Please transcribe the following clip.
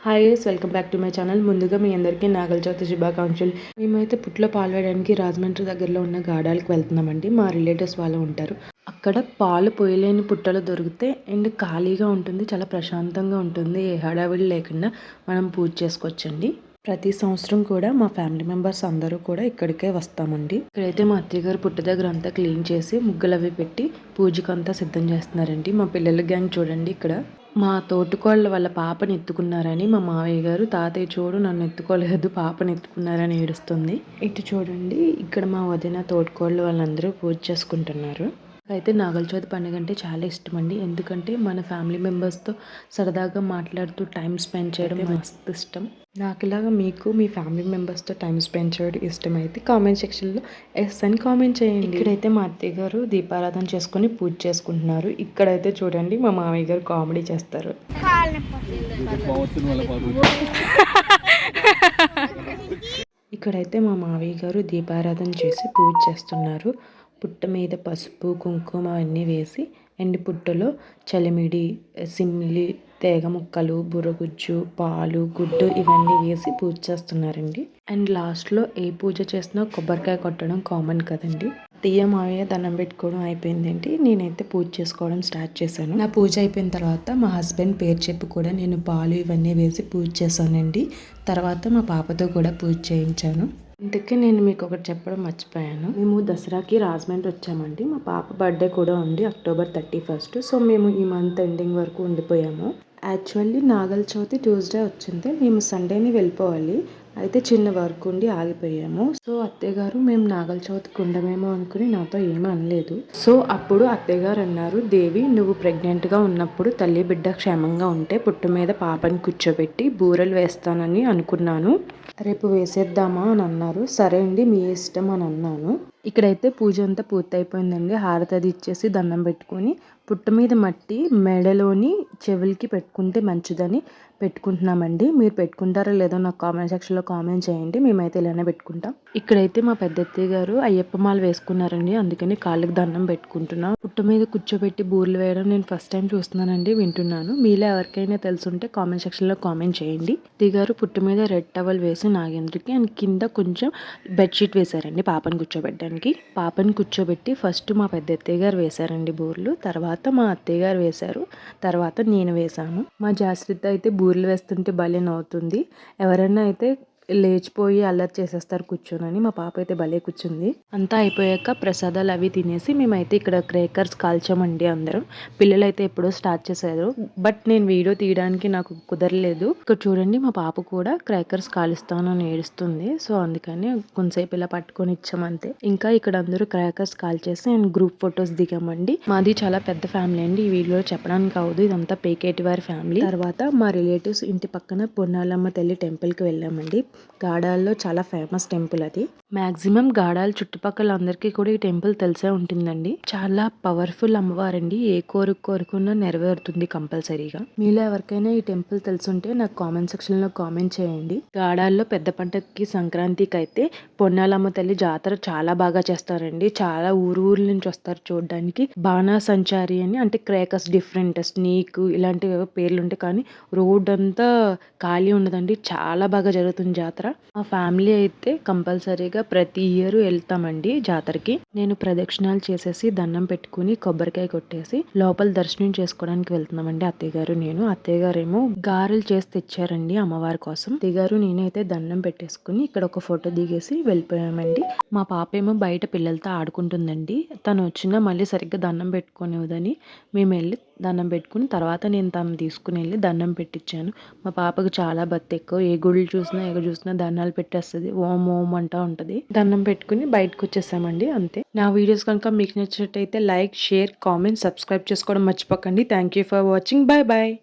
Hi welcome back to my channel ముందుగా మీ అందరికీ నాగల చవితి శుభాకాంక్షలు. మేమైతే పుట్లో పాలు వేయడానికి రాజమండ్రి దగ్గరలో ఉన్న గాడాలకు వెళ్తున్నామండి. మా రిలేటివ్స్ వాళ్ళు ఉంటారు. అక్కడ పాలు పోయలేని పుట్టలు దొరికితే అండ్ ఖాళీగా ఉంటుంది చాలా ప్రశాంతంగా ఉంటుంది. ఏ హడావిడి లేకుండా మనం పూజ చేసుకోవచ్చండి. ప్రతి సంవత్సరం కూడా మా ఫ్యామిలీ మెంబర్స్ అందరూ కూడా ఇక్కడికే వస్తామండి. ఇక్కడైతే మా అత్తయ్య గారు పుట్ట దగ్గర అంతా క్లీన్ చేసి ముగ్గులు అవి పెట్టి పూజకు అంతా సిద్ధం చేస్తున్నారండి. మా పిల్లల గ్యాంగ్ చూడండి ఇక్కడ. మా తోటికోళ్ళ వాళ్ళ పాపని ఎత్తుకున్నారని మా మావయ్య గారు తాతయ్య చూడు నన్ను ఎత్తుకోలేదు పాపని ఎత్తుకున్నారని ఏడుస్తుంది. ఇటు చూడండి ఇక్కడ మా వదిన తోటికోళ్ళు వాళ్ళందరూ పూజ చేసుకుంటున్నారు. అయితే నాగల చవితి పండుగ అంటే చాలా ఇష్టం అండి ఎందుకంటే మన ఫ్యామిలీ మెంబర్స్తో సరదాగా మాట్లాడుతూ టైం స్పెండ్ చేయడం మస్తు ఇష్టం. నాకు ఇలాగా మీకు మీ ఫ్యామిలీ మెంబర్స్తో టైం స్పెండ్ చేయడం ఇష్టమైతే కామెంట్ సెక్షన్లో ఎస్ అని కామెంట్ చేయండి. ఇక్కడైతే మా అత్తయ్య గారు దీపారాధన చేసుకొని పూజ చేసుకుంటున్నారు. ఇక్కడైతే చూడండి మా మామయ్య గారు కామెడీ చేస్తారు. ఇక్కడైతే మా మావయ్య గారు దీపారాధన చేసి పూజ చేస్తున్నారు. పుట్ట మీద పసుపు కుంకుమ అవన్నీ వేసి ఎండి పుట్టలో చలిమిడి సిమ్లి తేగ ముక్కలు బుర్రగుజ్జు పాలు గుడ్డు ఇవన్నీ వేసి పూజ చేస్తున్నారండి. అండ్ లాస్ట్లో ఏ పూజ చేసినా కొబ్బరికాయ కొట్టడం కామన్ కదండి. తీయ మావయ్య దండం పెట్టుకోవడం అయిపోయిందండి. నేనైతే పూజ చేసుకోవడం స్టార్ట్ చేశాను. నా పూజ అయిపోయిన తర్వాత మా హస్బెండ్ పేరు చెప్పి కూడా నేను పాలు ఇవన్నీ వేసి పూజ చేశానండి. తర్వాత మా పాపతో కూడా పూజ చేయించాను. ఇంతకీ నేను మీకు ఒకటి చెప్పడం మర్చిపోయాను. మేము దసరాకి రాజమండ్రి వచ్చామండి. మా పాప బర్త్డే కూడా ఉంది అక్టోబర్ థర్టీ ఫస్ట్. సో మేము ఈ మంత్ ఎండింగ్ వరకు ఉండిపోయాము. యాక్చువల్లీ నాగల చవితి ట్యూస్డే వచ్చింది. మేము సండేని వెళ్ళిపోవాలి. అయితే చిన్న వర్క్ ఉండి ఆగిపోయాము. సో అత్తయ్యగారు మేము నాగల చవితికి ఉండమేమో అనుకుని నాతో ఏమీ అనలేదు. సో అప్పుడు అత్తయ్యగారు అన్నారు దేవి నువ్వు ప్రెగ్నెంట్గా ఉన్నప్పుడు తల్లి బిడ్డ క్షేమంగా ఉంటే పుట్టు మీద పాపని కూర్చోబెట్టి బూరెలు వేస్తానని అనుకున్నాను. రేపు వేసేద్దామా అని అన్నారు. సరే అండి మీ ఇష్టం అని అన్నాను. ఇక్కడైతే పూజ అంతా పూర్తయిపోయిందండి. హారతి అది ఇచ్చేసి దండం పెట్టుకొని పుట్ట మీద మట్టి మెడలోని చెవులకి పెట్టుకుంటే మంచిదని పెట్టుకుంటున్నామండి. మీరు పెట్టుకుంటారో లేదో నాకు కామెంట్ సెక్షన్లో కామెంట్ చేయండి. మేమైతే ఇలానే పెట్టుకుంటాం. ఇక్కడైతే మా పెద్దత్తయ్య గారు అయ్యప్ప మాల వేసుకున్నారండి. అందుకని కాళ్ళకి దండం పెట్టుకుంటున్నాం. పుట్ట మీద కూర్చోబెట్టి బూర్లు వేయడం నేను ఫస్ట్ టైం చూస్తున్నానండి వింటున్నాను. మీలో ఎవరికైనా తెలుసుంటే కామెంట్ సెక్షన్లో కామెంట్ చేయండి. దిగారు పుట్ట మీద రెడ్ టవల్ వేసి నాగేంద్రకి అండ్ కింద కొంచెం బెడ్షీట్ వేశారండి పాపని కూర్చోబెట్టడానికి. పాపని కూర్చోబెట్టి ఫస్ట్ మా పెద్ద అత్తయ్య గారు వేశారండి బూర్లు. తర్వాత మా అత్తయ్య గారు వేశారు. తర్వాత నేను వేశాను. మా జాస్రిత అయితే బూర్లు వేస్తుంటే భలే నవ్వుతుంది. ఎవరైనా అయితే లేచిపోయి అల్లరి చేసేస్తారు కూర్చొని మా పాప అయితే భలే కూర్చుంది. అంతా అయిపోయాక ప్రసాదాలు అవి తినేసి మేమైతే ఇక్కడ క్రేకర్స్ కాల్చామండి అందరం. పిల్లలు అయితే ఎప్పుడో స్టార్ట్ చేశారు. బట్ నేను వీడియో తీయడానికి నాకు కుదరలేదు. ఇక్కడ చూడండి మా పాప కూడా క్రేకర్స్ కాలుస్తాను అని ఏడుస్తుంది. సో అందుకని కొంతసేపు ఇలా పట్టుకొని ఇచ్చామంతే ఇంకా ఇక్కడ అందరూ క్రేకర్స్ కాల్చేసి నేను అండ్ గ్రూప్ ఫొటోస్ దిగామండి. మాది చాలా పెద్ద ఫ్యామిలీ అండి. ఈ వీడియో చెప్పడానికి కావద్దు. ఇదంతా పేకేటి వారి ఫ్యామిలీ. తర్వాత మా రిలేటివ్స్ ఇంటి పక్కన పొన్నాలమ్మ తల్లి టెంపుల్కి వెళ్ళామండి. గాడాల్లో చాలా ఫేమస్ టెంపుల్ అది. మ్యాక్సిమం గాడాల చుట్టుపక్కల అందరికీ కూడా ఈ టెంపుల్ తెలిసే ఉంటుందండి. చాలా పవర్ఫుల్ అమ్మవారండి. ఏ కోరిక కోరుకున్నా నెరవేరుతుంది కంపల్సరీగా. మీలో ఎవరికైనా ఈ టెంపుల్ తెలుసుంటే నాకు కామెంట్ సెక్షన్లో కామెంట్ చేయండి. గాడాల్లో పెద్ద పంటకి సంక్రాంతికి అయితే పొన్నాలమ్మ తల్లి జాతర చాలా బాగా చేస్తారండి. చాలా ఊరు ఊర్ల నుంచి వస్తారు చూడడానికి. బాణా సంచారి అని అంటే క్రేకస్ డిఫరెంట్ స్నీక్ ఇలాంటివి పేర్లు ఉంటాయి కానీ రోడ్ అంతా ఖాళీ ఉండదండి. చాలా బాగా జరుగుతుంది జాతర. మా ఫ్యామిలీ అయితే కంపల్సరీగా ప్రతి ఇయర్ వెళ్తామండి జాతరకి. నేను ప్రదక్షిణాలు చేసేసి దండం పెట్టుకుని కొబ్బరికాయ కొట్టేసి లోపల దర్శనం చేసుకోవడానికి వెళ్తున్నామండి అత్తయ్య గారు నేను. అత్తయ్య గారు ఏమో గారెలు చేసి తెచ్చారండి అమ్మవారి కోసం. అత్తయ్య గారు నేనైతే దండం పెట్టేసుకుని ఇక్కడ ఒక ఫోటో దిగేసి వెళ్ళిపోయామండి. మా పాప ఏమో బయట పిల్లలతో ఆడుకుంటుందండి. తను వచ్చినా మళ్ళీ సరిగ్గా దండం పెట్టుకునేదని మేము వెళ్ళి దండం పెట్టుకుని తర్వాత నేను తను తీసుకుని వెళ్ళి దండం పెట్టించాను మా పాపకు చాలా బత్త ఎక్కువ. ఏ గుళ్ళు చూసినా ఏ చూసినా దండాలు పెట్టేస్తుంది. ఓం ఓం అంటూ ఉంటుంది. దండం పెట్టుకుని బయటకు వచ్చేసామండి అంతే. నా వీడియోస్ కనుక మీకు నచ్చినట్టయితే లైక్ షేర్ కామెంట్ సబ్స్క్రైబ్ చేసుకోవడం మర్చిపోకండి. Thank you for watching. Bye bye.